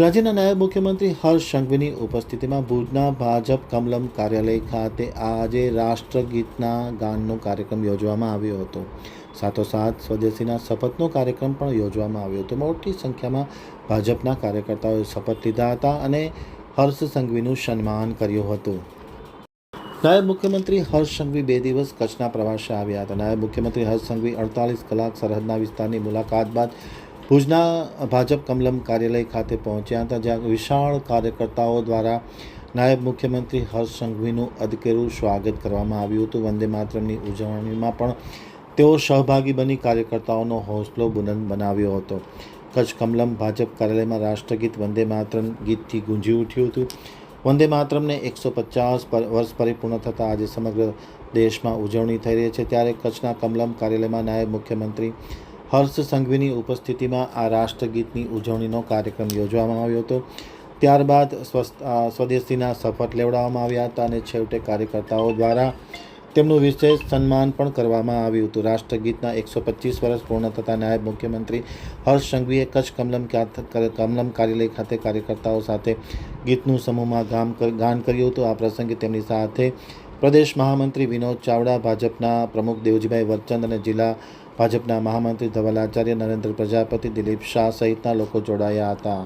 રાજ્યના નાયબ મુખ્યમંત્રી હર્ષ સંઘવીની ઉપસ્થિતિમાં ભુજના ભાજપ કમલમ કાર્યાલય ખાતે આજે રાષ્ટ્રગીતના ગાનનો કાર્યક્રમ યોજવામાં આવ્યો હતો. સાથોસાથ સ્વદેશીના શપથનો કાર્યક્રમ પણ યોજવામાં આવ્યો હતો. મોટી સંખ્યામાં ભાજપના કાર્યકર્તાઓએ શપથ લીધા હતા અને હર્ષ સંઘવીનું સન્માન કર્યું હતું. નાયબ મુખ્યમંત્રી હર્ષ સંઘવી બે દિવસ કચ્છના પ્રવાસે આવ્યા હતા. નાયબ મુખ્યમંત્રી હર્ષ સંઘવી અડતાલીસ કલાક સરહદના વિસ્તારની મુલાકાત બાદ ભુજના ભાજપ કમલમ કાર્યાલય ખાતે પહોંચ્યા હતા, જ્યાં વિશાળ કાર્યકર્તાઓ દ્વારા નાયબ મુખ્યમંત્રી હર્ષ સંઘવીનું અદકેરું સ્વાગત કરવામાં આવ્યું હતું. વંદે માતરમની ઉજવણીમાં પણ તેઓ સહભાગી બની કાર્યકર્તાઓનો હોંસલો બુલંદ બનાવ્યો હતો. કચ્છ કમલમ ભાજપ કાર્યાલયમાં રાષ્ટ્રગીત વંદે માતરમ ગીતથી ગુંજી ઉઠ્યું હતું. વંદે માતરમને એકસો પચાસ વર્ષ પરિપૂર્ણ થતાં આજે સમગ્ર દેશમાં ઉજવણી થઈ રહી છે. ત્યારે કચ્છના કમલમ કાર્યાલયમાં નાયબ મુખ્યમંત્રી હર્ષ સંઘવીની ઉપસ્થિતિમાં આ રાષ્ટ્રગીતની ઉજવણીનો કાર્યક્રમ યોજવામાં આવ્યો હતો. ત્યારબાદ સ્વદેશીના શપથ લેવડાવવામાં આવ્યા હતા અને છેવટે કાર્યકર્તાઓ દ્વારા તેમનું વિશેષ સન્માન પણ કરવામાં આવ્યું હતું. રાષ્ટ્રગીતના એકસો પચીસ વર્ષ પૂર્ણ થતાં નાયબ મુખ્યમંત્રી હર્ષ સંઘવીએ કચ્છ કમલમ કમલમ કાર્યાલય ખાતે કાર્યકર્તાઓ સાથે ગીતનું સમૂહમાં ગામ ગાન કર્યું હતું. આ પ્રસંગે તેમની સાથે પ્રદેશ મહામંત્રી વિનોદ ચાવડા, ભાજપના પ્રમુખ દેવજીભાઈ વરચંદ અને જિલ્લા ભાજપના મહામંત્રી ધવલાચાર્ય નરેન્દ્ર પ્રજાપતિ દિલીપ શાહ સહિતના લોકો જોડાયા હતા.